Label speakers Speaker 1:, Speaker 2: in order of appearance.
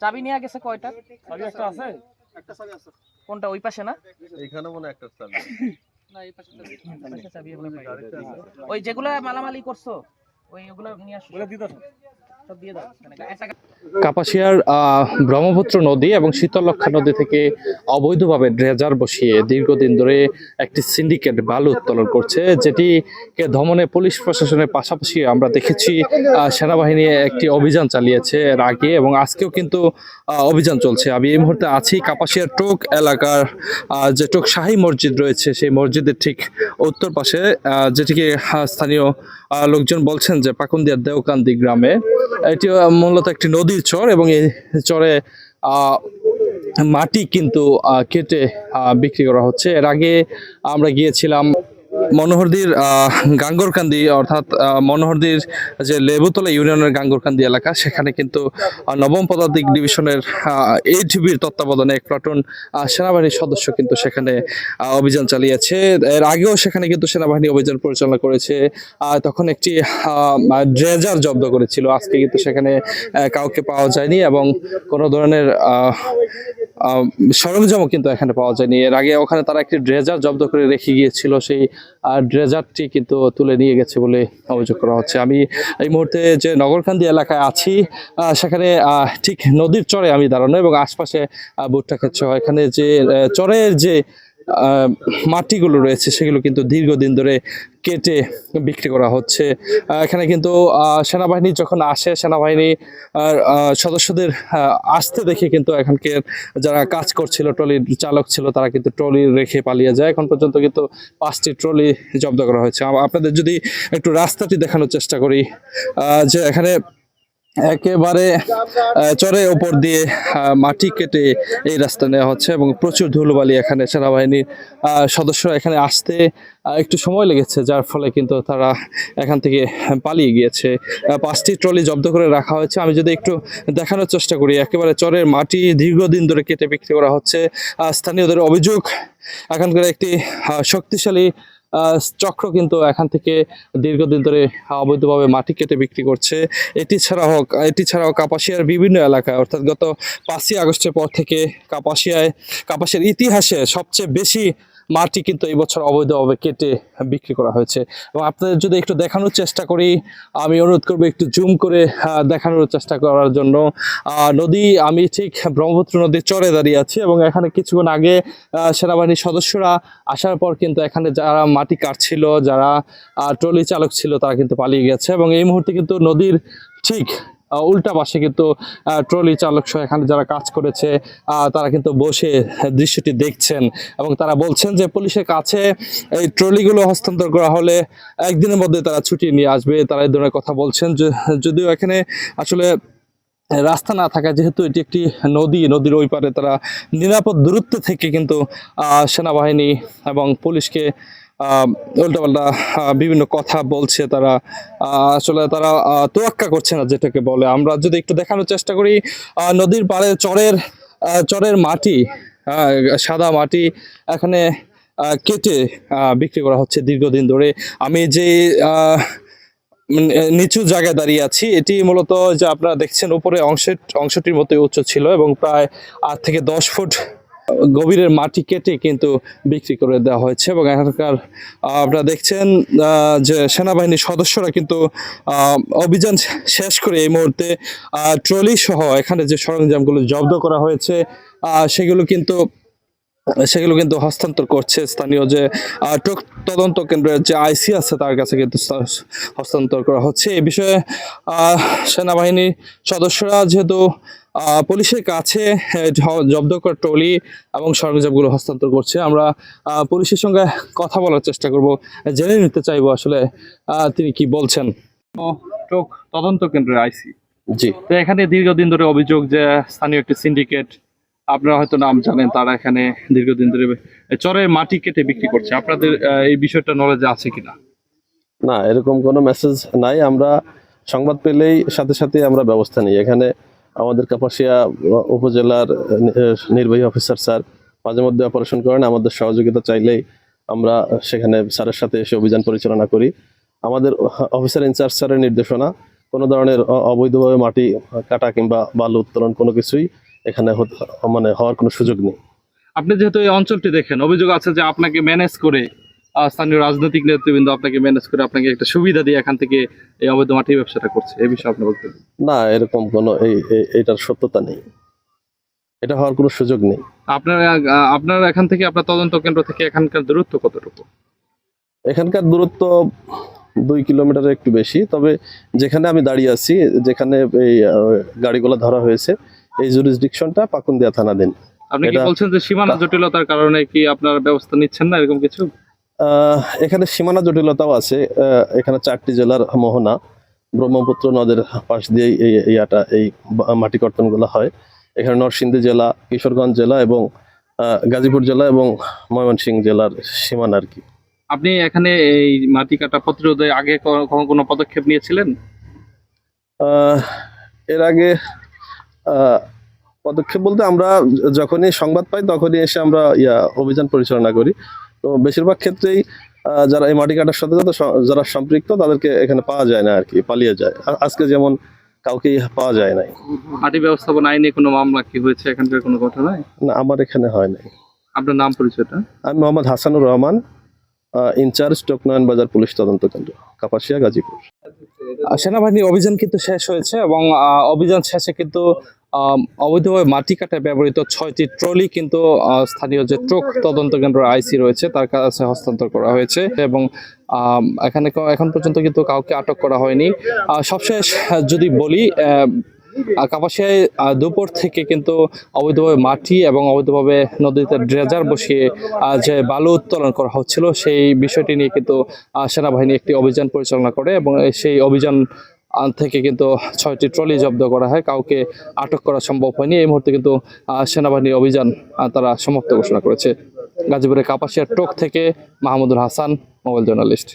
Speaker 1: চাবি নিয়ে গেছে কয়টা?
Speaker 2: চাবি একটা আছে? একটা চাবি আছে।
Speaker 1: কোনটা ওই পাশে না?
Speaker 3: এখানে মনে একটা চাবি।
Speaker 1: না এই পাশে চাবি। ওই যেগুলা মালামালি করছ ওই ওগুলো নিয়ে আসো।
Speaker 2: ওগুলা দিয়ে দাও
Speaker 1: সব। দিয়ে দাও। একটা
Speaker 4: কাপাসিয়ার ব্রহ্মপুত্র নদী এবং শীতলক্ষা নদী থেকে অবৈধভাবে ড্রেজার বসিয়ে দীর্ঘদিন ধরে একটি সিন্ডিকেট বালু উত্তোলন করছে, যেটিকে দমনে পুলিশ প্রশাসনের পাশাপাশি আমরা দেখেছি সেনাবাহিনী একটি অভিযান চালিয়েছে এর আগে এবং আজকেও কিন্তু অভিযান চলছে। আমি এই মুহূর্তে আছি কাপাসিয়ার টোক এলাকার যে টোক শাহী মসজিদ রয়েছে সেই মসজিদের ঠিক উত্তর পাশে যেটিকে স্থানীয় লোকজন বলছেন যে পাকুন্দিয়ার দেওকান্দি গ্রামে। এটি মূলত একটি নদীর চর এবং এই চরে মাটি কিন্তু কেটে বিক্রি করা হচ্ছে। এর আগে আমরা গিয়েছিলাম মনোহরদির গাঙ্গরকান্দি, অর্থাৎ মনোহরদির যে লেবুতলা ইউনিয়নের গাঙ্গরকান্দি এলাকা, সেখানে কিন্তু নবম পদাতিক ডিভিশনের এইচবির তত্ত্বাবধানে এক প্লাটুন সেনাবাহিনীর সদস্য কিন্তু সেখানে অভিযান চালিয়েছে। এর আগেও সেখানে কিন্তু সেনাবাহিনী অভিযান পরিচালনা করেছে তখন একটি ড্রেজার জব্দ করেছিল। আজকে কিন্তু সেখানে কাউকে পাওয়া যায়নি এবং কোনো ধরনের সরঞ্জামও কিন্তু এখানে পাওয়া যায়নি। এর আগে ওখানে তারা একটি ড্রেজার জব্দ করে রেখে গিয়েছিল, সেই ড্রেজারটি কিন্তু তুলে নিয়ে গেছে বলে অভিযোগ করা হচ্ছে। আমি এই মুহূর্তে যে নগরকান্দি এলাকায় আছি সেখানে ঠিক নদীর চরে আমি দাঁড়ানো এবং আশপাশে ভুট্টা ক্ষেত্র এখানে যে চরের যে মাটিগুলো রয়েছে, সেগুলো কিন্তু দীর্ঘদিন ধরে কেটে বিক্রি করা হচ্ছে। এখানে কিন্তু সেনাবাহিনী যখন আসে, সেনাবাহিনী সদস্যদের আসতে দেখে কিন্তু এখানকার যারা কাজ করছিল ট্রলির চালক ছিল, তারা কিন্তু ট্রলি রেখে পালিয়ে যায়। এখন পর্যন্ত কিন্তু পাঁচটি ট্রলি জব্দ করা হয়েছে। আপনাদের যদি একটু রাস্তাটি দেখানোর চেষ্টা করি যে এখানে একেবারে চরের ওপর দিয়ে মাটি কেটে এই রাস্তা নেওয়া হচ্ছে এবং প্রচুর ধুলোবালি এখানে সেনাবাহিনীর সদস্যরা এখানে আসতে একটু সময় লেগেছে, যার ফলে কিন্তু তারা এখান থেকে পালিয়ে গিয়েছে। পাঁচটি ট্রলি জব্দ করে রাখা হয়েছে। আমি যদি একটু দেখানোর চেষ্টা করি, একেবারে চরের মাটি দীর্ঘদিন ধরে কেটে বিক্রি করা হচ্ছে। স্থানীয়দের অভিযোগ, এখানকার একটি শক্তিশালী চক্র কিন্তু এখান থেকে দীর্ঘদিন ধরে অবৈধভাবে মাটি কেটে বিক্রি করছে। এটি ছাড়া হোক, এটি ছাড়াও কাপাসিয়ার বিভিন্ন এলাকায়, অর্থাৎ গত পাঁচই আগস্টের পর থেকে কাপাসিয়ায় কাপাসের ইতিহাসে সবচেয়ে বেশি মাটি কিন্তু এই বছর অবৈধভাবে কেটে বিক্রি করা হয়েছে। এবং আপনাদের যদি একটু দেখানোর চেষ্টা করি, আমি অনুরোধ করব একটু জুম করে দেখানোর চেষ্টা করার জন্য। নদী, আমি ঠিক ব্রহ্মপুত্র নদীর চরে দাঁড়িয়ে আছি এবং এখানে কিছুক্ষণ আগে সেনাবাহিনীর সদস্যরা আসার পর কিন্তু এখানে যারা মাটি কাটছিল, যারা ট্রলি চালক ছিল, তারা কিন্তু পালিয়ে গেছে। এবং এই মুহূর্তে কিন্তু নদীর ঠিক উল্টা পাশে কিন্তু ট্রলি চালক সহ এখানে যারা কাজ করেছে তারা কিন্তু বসে দৃশ্যটি দেখছেন এবং তারা বলছেন যে পুলিশের কাছে এই ট্রলিগুলো হস্তান্তর করা হলে একদিনের মধ্যে তারা ছুটি নিয়ে আসবে। তারা এই ধরনের কথা বলছেন। যদিও এখানে আসলে রাস্তা না থাকা যেহেতু এটি একটি নদী, নদীর ওই পারে তারা নিরাপদ দূরত্ব থেকে কিন্তু সেনাবাহিনী এবং পুলিশকে উল্টাপাল্টা বিভিন্ন কথা বলছে তারা। আসলে তারা তোয়াক্কা করছে না যেটাকে বলে। আমরা যদি একটু দেখানোর চেষ্টা করি নদীর পাড়ে চরের চরের মাটি সাদা মাটি এখানে কেটে বিক্রি করা হচ্ছে দীর্ঘদিন ধরে। আমি যে নিচু জায়গায় দাঁড়িয়ে আছি, এটি মূলত যে আপনারা দেখছেন, উপরে অংশের, অংশটির মতোই উচ্চ ছিল এবং প্রায় আট থেকে দশ ফুট গভীরের মাটি কেটে কিন্তু বিক্রি করে দেওয়া হয়েছে এবং এখানকার আপনারা দেখছেন যে সেনাবাহিনীর সদস্যরা কিন্তু অভিযান শেষ করে এই মুহূর্তে ট্রলি সহ এখানে যে সরঞ্জামগুলো জব্দ করা হয়েছে সেগুলো কিন্তু সেগুলো কিন্তু হস্তান্তর করছে স্থানীয় যে টোক- তদন্ত কেন্দ্রের যে আইসি আছে তার কাছে কিন্তু হস্তান্তর করা হচ্ছে। এই বিষয়ে সেনাবাহিনীর সদস্যরা যেহেতু পুলিশের কাছে জব্দ করা ট্রলি এবং সরঞ্জামগুলো হস্তান্তর করছে আমরা পুলিশের সঙ্গে কথা বলার চেষ্টা করব। জেনে নিতে চাইব আসলে তিনি কি বলছেন। টোক তদন্ত কেন্দ্রের আইসি।
Speaker 3: জি।
Speaker 4: তো এখানে দীর্ঘদিন ধরে অভিযোগ যে স্থানীয় একটি সিন্ডিকেট আপনারা হয়তো নাম জানেন, তারা এখানে দীর্ঘদিন ধরে চরে মাটি কেটে বিক্রি করছে। আপনাদের এই বিষয়টা নলেজে আছে কিনা?
Speaker 3: না, এরকম কোনো মেসেজ নাই। আমরা সংবাদ পেলেই সাথে সাথে আমরা ব্যবস্থা নিই। এখানে আমাদের কাপাসিয়া উপজেলার নির্বাহী অফিসার স্যার মাঝে মধ্যে অপারেশন করেন। আমাদের সহযোগিতা চাইলেই আমরা সেখানে স্যারের সাথে এসে অভিযান পরিচালনা করি। আমাদের অফিসার ইনচার্জ স্যারের নির্দেশনা, কোনো ধরনের অবৈধভাবে মাটি কাটা কিংবা বালু উত্তোলন কোনো কিছুই এখানে মানে হওয়ার কোনো সুযোগ নেই।
Speaker 4: আপনি যেহেতু এই অঞ্চলটি দেখেন অভিযোগ আছে যে আপনাকে ম্যানেজ করে স্থানীয় রাজনৈতিক নেতৃবৃন্দ আপনাকে ম্যানেজ করে আপনাকে একটা সুবিধা দিয়ে এখান থেকে এই অবৈধ মাটির ব্যবসাটা করছে। এই বিষয়ে আপনি বলতে
Speaker 3: না এরকম কোনো এই এইটার সত্যতা নেই। এটা হওয়ার কোনো সুযোগ নেই।
Speaker 4: আপনার আপনার এখান থেকে আপনার তদন্ত কেন্দ্র থেকে এখানকার দূরত্ব কতটুকু?
Speaker 3: এখানকার দূরত্ব দুই কিলোমিটারের একটু বেশি তবে যেখানে আমি দাঁড়িয়ে আছি যেখানে এই গাড়িগুলো ধরা হয়েছে এই জুরিসডিকশনটা পাকুন্দিয়া থানাধীন
Speaker 4: আপনি কি বলছেন যে সীমানা জটিলতার কারণে কি আপনার ব্যবস্থা নিচ্ছেন না এরকম কিছু?
Speaker 3: এখানে সীমানা জটিলতাও আছে। এখানে চারটি জেলার মোহনা ব্রহ্মপুত্র নদের পাশ দিয়েই এই এই ইয়াটা এই মাটি কর্তনগুলো হয়। এখানে নরসিংদী জেলা কিশোরগঞ্জ জেলা এবং গাজীপুর জেলা এবং ময়মনসিংহ জেলার সীমানা আর কি।
Speaker 4: আপনি এখানে এই মাটি কাটা প্রতিরোধে আগে কোনো পদক্ষেপ নিয়েছিলেন?
Speaker 3: আহ, এর আগে পদক্ষেপ বলতে আমরা যখনই সংবাদ পাই তখনই এসে আমরা ইয়া অভিযান পরিচালনা করি। তো বেশিরভাগ ক্ষেত্রেই যারা এই মাটি কাটার সাথে সাথে যারা সম্পৃক্ত তাদেরকে এখানে পাওয়া যায় না আর কি পালিয়ে যায়। আজকে যেমন কাউকেই পাওয়া যায় নাই।
Speaker 4: মাটি ব্যবস্থাপনা আইনে কোনো মামলা কি হয়েছে? এখানকার কোনো ঘটনায়?
Speaker 3: না আমার এখানে হয় নাই।
Speaker 4: আপনার নাম পরিচয়টা?
Speaker 3: আমি মোহাম্মদ হাসানুর রহমান। ইনচার্জ টোকনয়ন বাজার পুলিশ তদন্ত কেন্দ্র কাপাসিয়া গাজীপুর
Speaker 4: সেনাবাহিনীর অভিযান কিন্তু শেষ হয়েছে এবং অভিযান শেষে কিন্তু অবৈধভাবে মাটি কাটায় ব্যবহৃত ছয়টি ট্রলি কিন্তু স্থানীয় যে ট্রক তদন্ত কেন্দ্র আইসি রয়েছে, তার কাছে হস্তান্তর করা হয়েছে এবং এখানে এখন পর্যন্ত কিন্তু কাউকে আটক করা হয়নি। সবশেষ যদি বলি কাপাসিয়ায় দুপুর থেকে কিন্তু অবৈধভাবে মাটি এবং অবৈধভাবে নদীতে ড্রেজার বসিয়ে যে বালু উত্তোলন করা হচ্ছিল, সেই বিষয়টি নিয়ে কিন্তু সেনাবাহিনী একটি অভিযান পরিচালনা করে এবং সেই অভিযান থেকে কিন্তু ছয়টি ট্রলি জব্দ করা হয়। কাউকে আটক করা সম্ভব হয়নি। এই মুহূর্তে কিন্তু সেনাবাহিনীর অভিযান তারা সমাপ্ত ঘোষণা করেছে। গাজীপুরের কাপাসিয়ার টোক থেকে মাহমুদুল হাসান, মোবাইল জার্নালিস্ট।